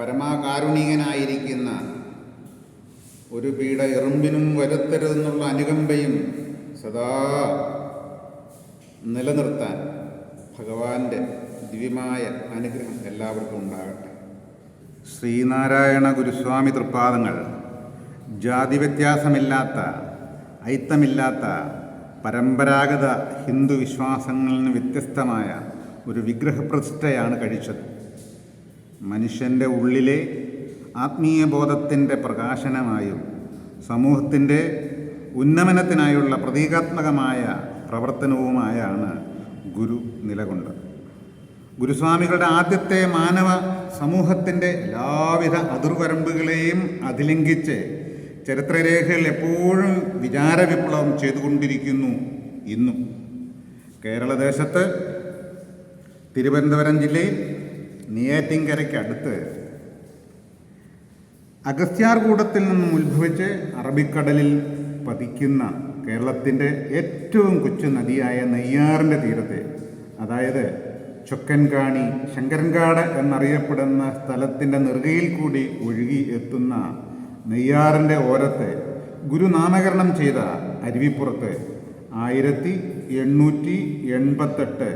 പരമാകാരുണികനായിരിക്കുന്ന ഒരു പീഡ എറുമ്പിനും വരുത്തരുതെന്നുള്ള അനുകമ്പയും സദാ നിലനിർത്താൻ ഭഗവാന്റെ ദിവ്യമായ അനുഗ്രഹം എല്ലാവർക്കും ഉണ്ടാകട്ടെ. ശ്രീനാരായണ ഗുരുസ്വാമി തൃപ്പാദങ്ങൾ. ജാതി വ്യത്യാസമില്ലാത്ത ഐത്തമില്ലാത്ത പരമ്പരാഗത ഹിന്ദു വിശ്വാസങ്ങളിൽ നിന്ന് വ്യത്യസ്തമായ ഒരു വിഗ്രഹപ്രതിഷ്ഠയാണ് കഴിച്ചത്. മനുഷ്യന്റെ ഉള്ളിലെ ആത്മീയ ബോധത്തിന്റെ പ്രകാശനമായും സമൂഹത്തിന്റെ ഉന്നമനത്തിനായുള്ള പ്രതീകാത്മകമായ പ്രവർത്തനവുമായാണ് ഗുരു നിലകൊണ്ടത്. ഗുരുസ്വാമികളുടെ ആദ്യത്തെ മാനവ സമൂഹത്തിന്റെ എല്ലാവിധ അതിർവരമ്പുകളെയും അതിലംഘിച്ച് ചരിത്രരേഖകൾ എപ്പോഴും വിചാരവിപ്ലവം ചെയ്തുകൊണ്ടിരിക്കുന്നു ഇന്നും. കേരളദേശത്ത് തിരുവനന്തപുരം ജില്ലയിൽ നെയ്യാറ്റിൻകരയ്ക്ക് അടുത്ത് അഗസ്ത്യാർകൂടത്തിൽ നിന്നും ഉത്ഭവിച്ച് അറബിക്കടലിൽ പതിക്കുന്ന കേരളത്തിന്റെ ഏറ്റവും കൊച്ചു നദിയായ നെയ്യാറിന്റെ തീരത്തെ അതായത് ചൊക്കൻകാണി ശങ്കരൻകാട് എന്നറിയപ്പെടുന്ന സ്ഥലത്തിന്റെ നെറുകയിൽ കൂടി ഒഴുകി എത്തുന്ന നെയ്യാറിന്റെ ഓരത്തെ ഗുരുനാമകരണം ചെയ്ത അരുവിപ്പുറത്ത് ആയിരത്തി എണ്ണൂറ്റി എൺപത്തെട്ട്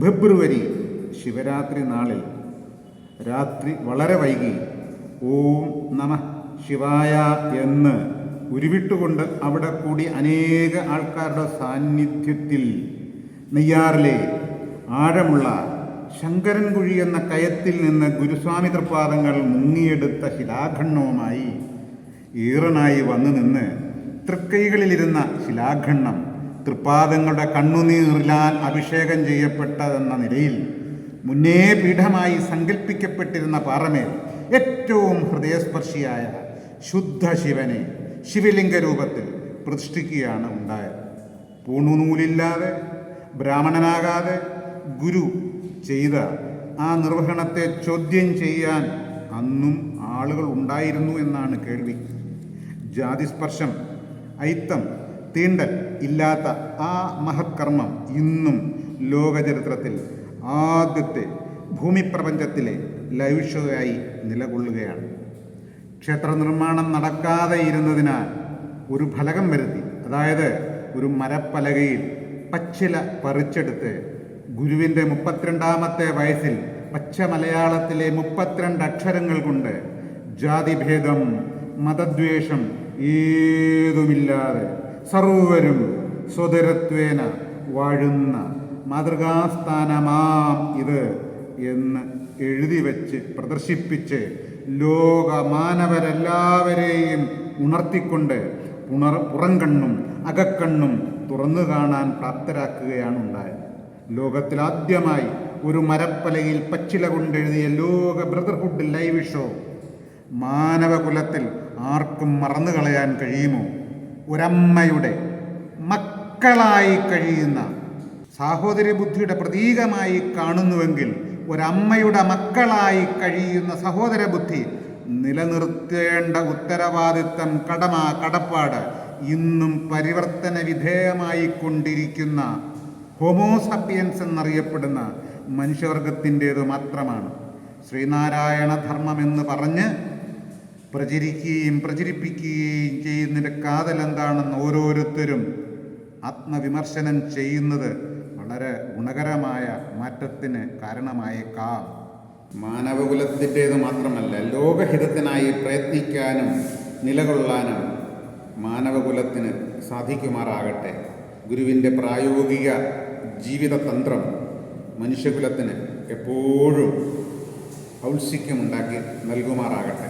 ഫെബ്രുവരി ശിവരാത്രി നാളിൽ രാത്രി വളരെ വൈകി. ഓം നമ ശിവായ എന്ന് ഉരുവിട്ടുകൊണ്ട് അവിടെ കൂടി അനേക ആൾക്കാരുടെ സാന്നിധ്യത്തിൽ നെയ്യാറിലെ ആഴമുള്ള ശങ്കരൻകുഴി എന്ന കയത്തിൽ നിന്ന് ഗുരുസ്വാമി തൃപ്പാദങ്ങൾ മുങ്ങിയെടുത്ത ശിലാഖണ്ഡവുമായി ഈറനായി വന്നു നിന്ന് തൃക്കൈകളിലിരുന്ന ശിലാഖണ്ഡം തൃപ്പാദങ്ങളുടെ കണ്ണുനീറിലാൽ അഭിഷേകം ചെയ്യപ്പെട്ടതെന്ന നിലയിൽ മുന്നേ പീഠമായി സങ്കല്പിക്കപ്പെട്ടിരുന്ന പാറമേൽ ഏറ്റവും ഹൃദയസ്പർശിയായ ശുദ്ധ ശിവനെ ശിവലിംഗ രൂപത്തിൽ പ്രതിഷ്ഠിക്കുകയാണ് ഉണ്ടായത്. പൂണുനൂലില്ലാതെ ബ്രാഹ്മണനാകാതെ ഗുരു ചെയ്ത ആ നിർവഹണത്തെ ചോദ്യം ചെയ്യാൻ അന്നും ആളുകൾ ഉണ്ടായിരുന്നു എന്നാണ് കേൾവി. ജാതിസ്പർശം ഐത്തം തീണ്ടൽ ഇല്ലാത്ത ആ മഹത്കർമ്മം ഇന്നും ലോകചരിത്രത്തിൽ ആദ്യത്തെ ഭൂമിപ്രപഞ്ചത്തിലെ ലൈവ് ഷോയായി നിലകൊള്ളുകയാണ്. ക്ഷേത്ര നിർമ്മാണം നടക്കാതെ ഇരുന്നതിനാൽ ഒരു ഫലകം വരുത്തി. അതായത് ഒരു മരപ്പലകയിൽ പച്ചില പറിച്ചെടുത്ത് ഗുരുവിന്റെ മുപ്പത്തിരണ്ടാമത്തെ വയസ്സിൽ പച്ച മലയാളത്തിലെ മുപ്പത്തിരണ്ട് അക്ഷരങ്ങൾ കൊണ്ട് ജാതിഭേദം മതദ്വേഷം ഏതുമില്ലാതെ സർവരും സ്വതരത്വേന വാഴുന്ന മാതൃകാസ്ഥാനമാം ഇത് എന്ന് എഴുതി വച്ച് പ്രദർശിപ്പിച്ച് ലോകമാനവരെല്ലാവരെയും ഉണർത്തിക്കൊണ്ട് പുണർ പുറംകണ്ണും അകക്കണ്ണും തുറന്നു കാണാൻ പ്രാപ്തരാക്കുകയാണ് ഉണ്ടായത്. ലോകത്തിലാദ്യമായി ഒരു മരപ്പലയിൽ പച്ചില കൊണ്ടെഴുതിയ ലോക ബ്രദർഹുഡ് ലൈവ് ഷോ മാനവകുലത്തിൽ ആർക്കും മറന്നു കളയാൻ കഴിയുമോ? ഒരമ്മയുടെ മക്കളായി കഴിയുന്ന സാഹോദര്യ ബുദ്ധിയുടെ പ്രതീകമായി കാണുന്നുവെങ്കിൽ ഒരമ്മയുടെ മക്കളായി കഴിയുന്ന സഹോദര ബുദ്ധി നിലനിർത്തേണ്ട ഉത്തരവാദിത്തം കടമ കടപ്പാട് ഇന്നും പരിവർത്തന വിധേയമായി കൊണ്ടിരിക്കുന്ന ഹോമോസപ്പിയൻസ് എന്നറിയപ്പെടുന്ന മനുഷ്യവർഗത്തിന്റേത് മാത്രമാണ്. ശ്രീനാരായണ ധർമ്മം എന്ന് പറഞ്ഞ് പ്രചരിക്കുകയും പ്രചരിപ്പിക്കുകയും ചെയ്യുന്നതിന്റെ കാതൽ എന്താണെന്ന് ഓരോരുത്തരും ആത്മവിമർശനം ചെയ്യുന്നത് വളരെ ഗുണകരമായ മാറ്റത്തിന് കാരണമായേക്കാം. മാനവകുലത്തിന്റേത് മാത്രമല്ല ലോകഹിതത്തിനായി പ്രയത്നിക്കാനും നിലകൊള്ളാനും മാനവകുലത്തിന് സാധിക്കുമാറാകട്ടെ. ഗുരുവിന്റെ പ്രായോഗിക ജീവിതതന്ത്രം മനുഷ്യകുലത്തിന് എപ്പോഴും ഔത്സ്യമുണ്ടാക്കി നൽകുമാറാകട്ടെ.